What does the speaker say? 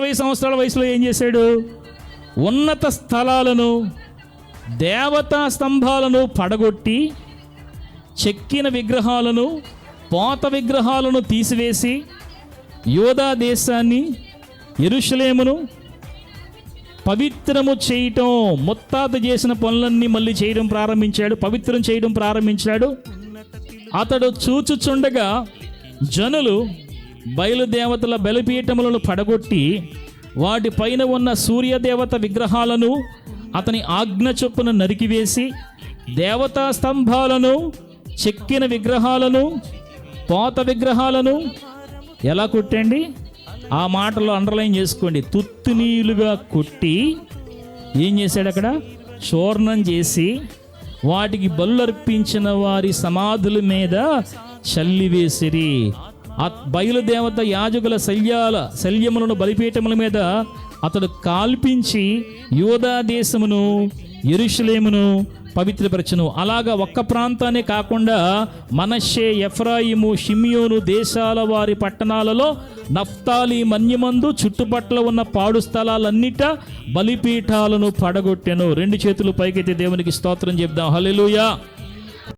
ఇరవై సంవత్సరాల వయసులో ఏం చేశాడు? ఉన్నత స్థలాలను దేవతా స్తంభాలను పడగొట్టి చెక్కిన విగ్రహాలను పోత విగ్రహాలను తీసివేసి యోధా దేశాన్ని ఎరుషలేమును పవిత్రము చేయటం ముత్తాత చేసిన పనులన్నీ మళ్ళీ చేయడం ప్రారంభించాడు పవిత్రం చేయడం ప్రారంభించాడు. అతడు చూచుచుండగా జనులు బయలుదేవతల బలిపీఠములను పడగొట్టి వాటి పైన ఉన్న సూర్యదేవత విగ్రహాలను అతని ఆజ్ఞ చొప్పున నరికివేసి దేవతా స్తంభాలను చెక్కిన విగ్రహాలను పోత విగ్రహాలను ఎలా కొట్టండి? ఆ మాటలో అండర్లైన్ చేసుకోండి. తుత్తునీలుగా కొట్టి ఏం చేశాడు అక్కడ? చూర్ణం చేసి వాటికి బల్లర్పించిన వారి సమాధుల మీద చల్లివేసిరి. ఆ బయలుదేవత యాజకుల శల్యాల శల్యములను బలిపీఠముల మీద అతడు కాల్పించి యోధా దేశమును ఎరుషులేమును పవిత్రపరచును. అలాగా ఒక్క ప్రాంతాన్ని కాకుండా మనషే ఎఫ్రాయిము షిమియోను దేశాల వారి పట్టణాలలో నఫ్తాలి మన్యమందు చుట్టుపట్ల ఉన్న పాడు స్థలాలన్నిట బలిపీఠాలను పడగొట్టెను. రెండు చేతులు పైకెత్తి దేవునికి స్తోత్రం చెప్దాం. హలెలుయా